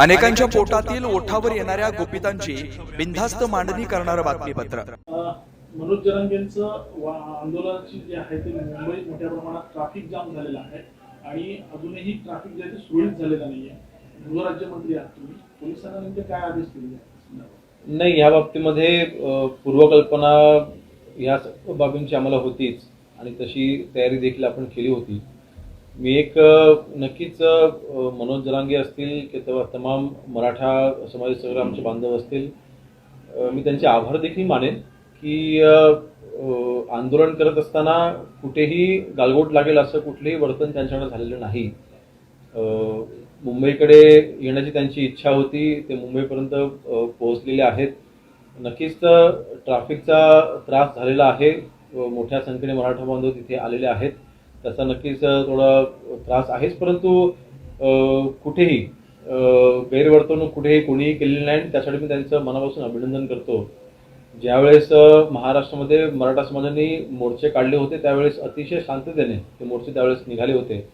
अनेकांच्या पोटातील ओठावर येणाऱ्या गुपितांची बिनधास्त मांडणी करणारं बातमीपत्र. मनोज जरांगेंचं आंदोलनाची जी आहे ते मुंबईत मोठ्या प्रमाणात ट्रॅफिक जाम झालेला आहे आणि अजूनही ट्रॅफिक जे आहे ते सुरळीत झालेलं नाहीये. गृहराज्यमंत्री आहात तुम्ही. पोलिसांना नेमके काय आदेश दिले? नाही या बाबतीमध्ये पूर्वकल्पना या बाबींची आम्हाला होतीच आणि तशी तयारी देखील आपण केली होती. मी एक नक्कीच मनोज जरांगे असतील किंवा तमाम मराठा समाज सगळे आमचे बांधव असतील मी त्यांचे आभार देखील मानेन की आंदोलन करत असताना कुठेही गालबोट लागेल असं कुठलंही वर्तन त्यांच्याकडे झालेलं नाही. मुंबईकडे येण्याची त्यांची इच्छा होती ते मुंबईपर्यंत पोहोचलेले आहेत. नक्कीच ट्रॅफिकचा त्रास झालेला आहे. मोठ्या संख्येने मराठा बांधव तिथे आलेले आहेत. त्याचा नक्कीच थोडा त्रास आहेच परंतु कुठेही गैरवर्तणूक कुठेही कोणीही केलेली नाही. आणि त्यासाठी मी त्यांचं मनापासून अभिनंदन करतो. ज्यावेळेस महाराष्ट्रामध्ये मराठा समाजाने मोर्चे काढले होते त्यावेळेस अतिशय शांततेने ते मोर्चे त्यावेळेस निघाले होते.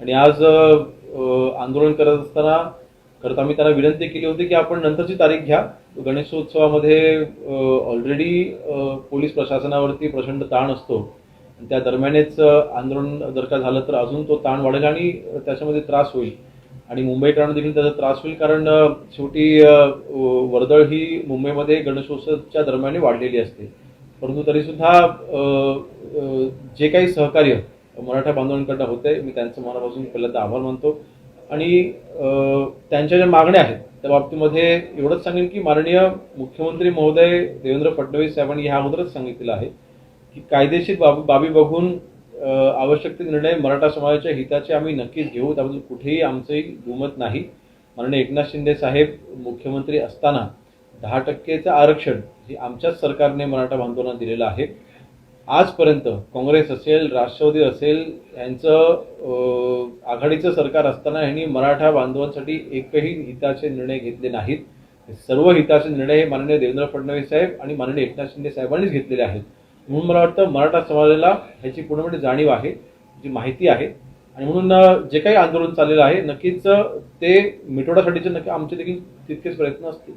आणि आज आंदोलन करत असताना खरं आम्ही त्यांना विनंती केली होती की आपण नंतरची तारीख घ्या. गणेशोत्सवामध्ये ऑलरेडी पोलीस प्रशासनावरती प्रचंड ताण असतो. त्या दरम्यानच आंदोलन जर का झालं तर अजून तो ताण वाढेल आणि त्याच्यामध्ये त्रास होईल. आणि मुंबईकरांना देखील त्याचा त्रास होईल कारण शेवटी वर्दळ ही मुंबईमध्ये गणेशोत्सवच्या दरम्यान वाढलेली असते. परंतु तरीसुद्धा जे काही सहकार्य मराठा बांधवांकडनं होते मी त्यांचं मनापासून पहिल्यांदा आभार मानतो. आणि त्यांच्या ज्या मागण्या आहेत त्या बाबतीमध्ये एवढंच सांगेन की माननीय मुख्यमंत्री महोदय देवेंद्र फडणवीस साहेबांनी ह्या अगोदरच सांगितलेलं आहे. की कायदेशीर बाबी बाबी बघून आवश्यक ते निर्णय मराठा समाजाच्या हिताचे आम्ही नक्कीच घेऊ. त्याबद्दल कुठेही आमचंही दुमत नाही. माननीय एकनाथ शिंदे साहेब मुख्यमंत्री असताना दहा टक्केचं आरक्षण हे आमच्याच सरकारने मराठा बांधवांना दिलेलं आहे. आजपर्यंत काँग्रेस असेल राष्ट्रवादी असेल यांचं आघाडीचं सरकार असताना यांनी मराठा बांधवांसाठी एकही हिताचे निर्णय घेतले नाहीत. सर्व हिताचे निर्णय हे माननीय देवेंद्र फडणवीस साहेब आणि माननीय एकनाथ शिंदे साहेबांनीच घेतलेले आहेत. म्हणून मला वाटतं मराठा समाजाला ह्याची पूर्णपणे जाणीव आहे जी माहिती आहे. आणि म्हणून जे काही आंदोलन चाललेलं आहे नक्कीच ते मिटवण्यासाठीचे नक्की आमचे देखील तितकेच प्रयत्न असतील.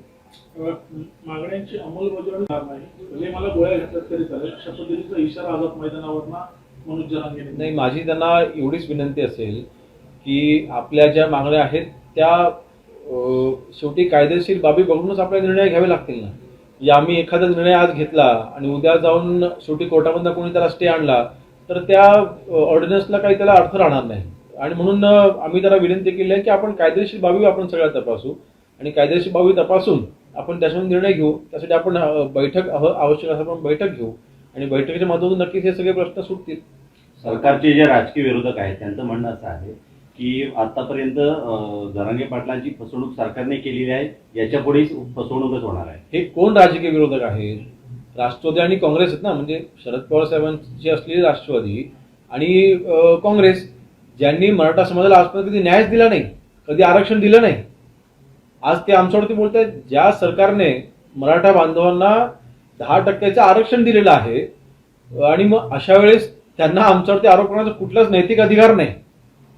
मागण्यांची अंमलबजावणी होणार नाही. भले मला गोळ्या घेतल्यात तरी चालेल. अशा पद्धतीचा इशारा आझाद मैदानावरना मनोज नाही माझी त्यांना एवढीच विनंती असेल की आपल्या ज्या मागण्या आहेत त्या शेवटी कायदेशीर बाबी बघूनच आपल्याला निर्णय घ्यावे लागतील ना. म्हणजे आम्ही एखादा निर्णय आज घेतला आणि उद्या जाऊन शेवटी कोर्टामधनं कोणी त्याला स्टे आणला तर त्या ऑर्डिनन्सला काही त्याला अर्थ राहणार नाही. आणि म्हणून आम्ही त्याला विनंती केली आहे की आपण कायदेशीर बाबी आपण सगळ्या तपासू आणि कायदेशीर बाबी तपासून आपण त्याच्यावर निर्णय घेऊ. त्यासाठी आपण बैठक आवश्यक असं आपण बैठक घेऊ आणि बैठकीच्या माध्यमातून नक्कीच हे सगळे प्रश्न सुटतील. सरकारचे जे राजकीय विरोधक आहेत त्यांचं म्हणणं असं आहे की आतापर्यंत जरांगे पाटलांची फसवणूक सरकारने केलेली आहे याच्यापुढे फसवणूकच होणार आहे. हे कोण राजकीय विरोधक आहेत? राष्ट्रवादी आणि काँग्रेस आहेत ना म्हणजे शरद पवार साहेबांची असलेली राष्ट्रवादी आणि काँग्रेस ज्यांनी मराठा समाजाला आजपर्यंत कधी न्यायच दिला नाही कधी आरक्षण दिलं नाही. आज ते आमच्यावरती बोलत आहेत ज्या सरकारने मराठा बांधवांना दहा टक्क्याचं आरक्षण दिलेलं आहे आणि मग अशा वेळेस त्यांना आमच्यावरती आरोप करण्याचा कुठलाच नैतिक अधिकार नाही.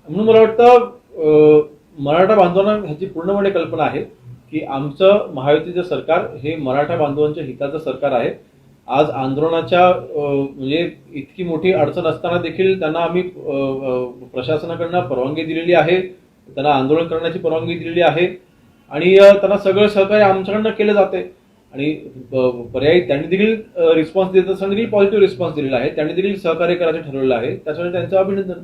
म्हणून मला वाटतं मराठा बांधवांना ह्याची पूर्णपणे कल्पना आहे की आमचं महायुतीचं सरकार हे मराठा बांधवांच्या हिताचं सरकार आहे. आज आंदोलनाच्या म्हणजे इतकी मोठी अडचण असताना देखील त्यांना आम्ही प्रशासनाकडनं परवानगी दिलेली आहे. त्यांना आंदोलन करण्याची परवानगी दिलेली आहे. आणि त्यांना सगळं सहकार्य आमच्याकडनं केलं जाते. आणि पर्यायी त्यांनी देखील रिस्पॉन्स देत असताना देखील पॉझिटिव्ह रिस्पॉन्स दिलेला आहे. त्यांनी देखील सहकार्य करायचं ठरवलेलं आहे. त्यासाठी त्यांचं अभिनंदन.